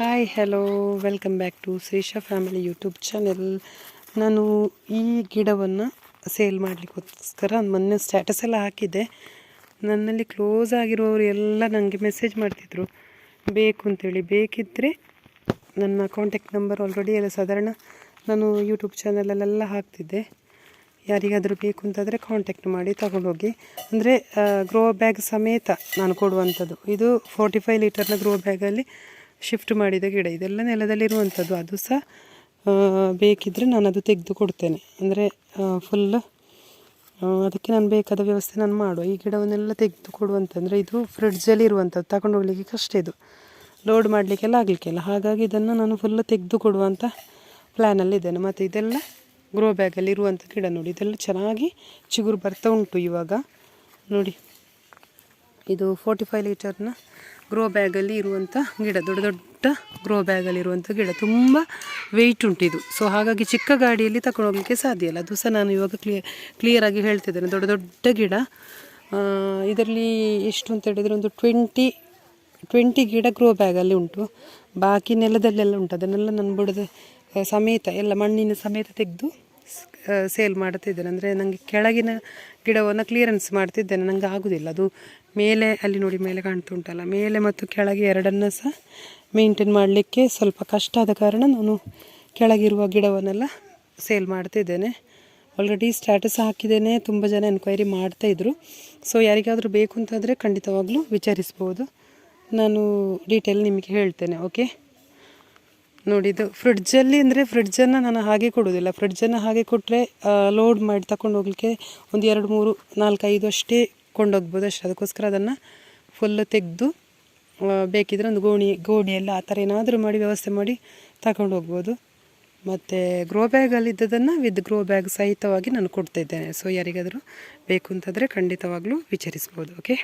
Hi hello welcome back to Shreesha family YouTube channel ನಾನು ಈ ಗಿಡವನ್ನು ಸೇಲ್ ಮಾಡಲಿಕ್ಕೋಸ್ಕರ ಮೊನ್ನೆ ಸ್ಟ್ಯಾಟಸ್ ಎಲ್ಲ ಹಾಕಿದ್ದೆ. ನನ್ನಲ್ಲಿ ಕ್ಲೋಸ್ ಆಗಿರುವವರು ಎಲ್ಲ ನನಗೆ ಮೆಸೇಜ್ ಮಾಡ್ತಿದ್ರು. ಬೇಕು ಅಂತೇಳಿ. ಬೇಕಿದ್ದರೆ ನನ್ನ ಕಾಂಟ್ಯಾಕ್ಟ್ ನಂಬರ್ ಆಲ್ರೆಡಿ ಎಲ್ಲ ಸಾಧಾರಣ ನಾನು ಯೂಟ್ಯೂಬ್ ಚಾನಲಲ್ಲೆಲ್ಲ ಹಾಕ್ತಿದ್ದೆ. ಯಾರಿಗಾದರೂ ಬೇಕು ಅಂತಾದರೆ ಕಾಂಟ್ಯಾಕ್ಟ್ ಮಾಡಿ ತಗೊಂಡೋಗಿ. ಅಂದರೆ ಗ್ರೋ ಬ್ಯಾಗ್ ಸಮೇತ ನಾನು ಕೊಡುವಂಥದ್ದು. ಇದು ಫೋರ್ಟಿ ಫೈವ್ ಲೀಟರ್ನ ಗ್ರೋ ಬ್ಯಾಗಲ್ಲಿ ಶಿಫ್ಟ್ ಮಾಡಿದ ಗಿಡ. ಇದೆಲ್ಲ ನೆಲದಲ್ಲಿರುವಂಥದ್ದು ಅದು ಸಹ ಬೇಕಿದ್ದರೆ ನಾನು ಅದು ತೆಗೆದು ಕೊಡ್ತೇನೆ. ಅಂದರೆ ಫುಲ್ ಅದಕ್ಕೆ ನಾನು ಬೇಕಾದ ವ್ಯವಸ್ಥೆ ನಾನು ಮಾಡುವ. ಈ ಗಿಡವನ್ನೆಲ್ಲ ತೆಗೆದು ಕೊಡುವಂತಂದರೆ ಇದು ಫ್ರಿಡ್ಜಲ್ಲಿ ಇರುವಂಥದ್ದು ತಗೊಂಡು ಹೋಗ್ಲಿಕ್ಕೆ ಕಷ್ಟ ಇದು. ಲೋಡ್ ಮಾಡಲಿಕ್ಕೆಲ್ಲ ಆಗಲಿಕ್ಕಿಲ್ಲ ಹಾಗಾಗಿ ಇದನ್ನು ನಾನು ಫುಲ್ ತೆಗೆದು ಕೊಡುವಂಥ ಪ್ಲ್ಯಾನಲ್ಲಿದ್ದೇನೆ ಮತ್ತು ಇದೆಲ್ಲ ಗ್ರೋ ಬ್ಯಾಗಲ್ಲಿ ಇರುವಂಥ ಗಿಡ ನೋಡಿ. ಇದೆಲ್ಲ ಚೆನ್ನಾಗಿ ಚಿಗುರು ಬರ್ತಾ ಉಂಟು ಇವಾಗ. ನೋಡಿ. ಇದು ಫೋರ್ಟಿ ಫೈವ್ ಲೀಟರ್ನ ಗ್ರೋ ಬ್ಯಾಗಲ್ಲಿ ಇರುವಂಥ ಗಿಡ, ದೊಡ್ಡ ದೊಡ್ಡ ಗ್ರೋ ಬ್ಯಾಗಲ್ಲಿ ಇರುವಂಥ ಗಿಡ. ತುಂಬ ವೆಯ್ಟ್ ಉಂಟಿದು ಸೊ ಹಾಗಾಗಿ ಚಿಕ್ಕ ಗಾಡಿಯಲ್ಲಿ ತಗೊಂಡು ಹೋಗ್ಲಿಕ್ಕೆ ಸಾಧ್ಯ ಇಲ್ಲ. ಅದು ಸಹ ನಾನು ಇವಾಗ ಕ್ಲಿಯರ್ ಕ್ಲಿಯರಾಗಿ ಹೇಳ್ತಿದ್ದೇನೆ. ದೊಡ್ಡ ದೊಡ್ಡ ಗಿಡ. ಇದರಲ್ಲಿ ಎಷ್ಟು ಅಂತ ಹೇಳಿದರೆ ಒಂದು ಟ್ವೆಂಟಿ ಟ್ವೆಂಟಿ ಗಿಡ ಗ್ರೋ ಬ್ಯಾಗಲ್ಲಿ ಉಂಟು. ಬಾಕಿ ನೆಲದಲ್ಲೆಲ್ಲ ಉಂಟು. ಅದನ್ನೆಲ್ಲ ನಾನು ಬುಡದ ಸಮೇತ, ಎಲ್ಲ ಮಣ್ಣಿನ ಸಮೇತ ತೆಗೆದು ಸೇಲ್ ಮಾಡ್ತಿದ್ದೇನೆ ಅಂದರೆ ನನಗೆ ಕೆಳಗಿನ ಗಿಡವನ್ನು ಕ್ಲಿಯರೆನ್ಸ್ ಮಾಡ್ತಿದ್ದೇನೆ. ನನಗೆ ಆಗೋದಿಲ್ಲ. ಅದು ಮೇಲೆ, ಅಲ್ಲಿ ನೋಡಿ ಮೇಲೆ ಕಾಣ್ತಾ ಉಂಟಲ್ಲ ಮೇಲೆ ಮತ್ತು ಕೆಳಗೆ ಎರಡನ್ನು ಸಹ ಮೇಂಟೈನ್ ಮಾಡಲಿಕ್ಕೆ ಸ್ವಲ್ಪ ಕಷ್ಟ ಆದ ಕಾರಣ ನಾನು ಕೆಳಗಿರುವ ಗಿಡವನ್ನೆಲ್ಲ ಸೇಲ್ ಮಾಡ್ತಿದ್ದೇನೆ. ಆಲ್ರೆಡಿ ಸ್ಟ್ಯಾಟಸ್ ಹಾಕಿದ್ದೇನೆ. ತುಂಬ ಜನ ಎನ್ಕ್ವೈರಿ ಮಾಡ್ತಾಯಿದ್ರು ಸೊ ಯಾರಿಗಾದರೂ ಬೇಕು ಅಂತಂದರೆ ಖಂಡಿತವಾಗ್ಲೂ ವಿಚಾರಿಸ್ಬೋದು. ನಾನು ಡೀಟೇಲ್ ನಿಮಗೆ ಹೇಳ್ತೇನೆ ಓಕೆ ನೋಡಿ ಇದು ಫ್ರಿಡ್ಜಲ್ಲಿ ಅಂದರೆ ಫ್ರಿಡ್ಜನ್ನು ನಾನು ಹಾಗೆ ಕೊಡೋದಿಲ್ಲ ಫ್ರಿಡ್ಜನ್ನು ಹಾಗೆ ಕೊಟ್ಟರೆ ಲೋಡ್ ಮಾಡಿ ತಗೊಂಡು ಹೋಗ್ಲಿಕ್ಕೆ ಒಂದು ಎರಡು, ಮೂರು ನಾಲ್ಕೈದು ಅಷ್ಟೇ ಕೊಂಡೋಗ್ಬೋದು ಅಷ್ಟೇ. ಅದಕ್ಕೋಸ್ಕರ ಅದನ್ನು ಫುಲ್ಲು ತೆಗೆದು ಬೇಕಿದ್ರೆ ಒಂದು ಗೋಣಿ, ಗೋಣಿಯೆಲ್ಲ ಆ ಥರ ಏನಾದರೂ ಮಾಡಿ ವ್ಯವಸ್ಥೆ ಮಾಡಿ ತಗೊಂಡು ಹೋಗ್ಬೋದು. ಮತ್ತು ಗ್ರೋ ಬ್ಯಾಗಲ್ಲಿ ಇದ್ದದನ್ನು ವಿತ್ ಗ್ರೋ ಬ್ಯಾಗ್ ಸಹಿತವಾಗಿ ನಾನು ಕೊಡ್ತಾಯಿದ್ದೇನೆ ಸೊ ಯಾರಿಗಾದರೂ ಬೇಕು ಅಂತಂದರೆ ಖಂಡಿತವಾಗಲೂ ವಿಚಾರಿಸ್ಬೋದು ಓಕೆ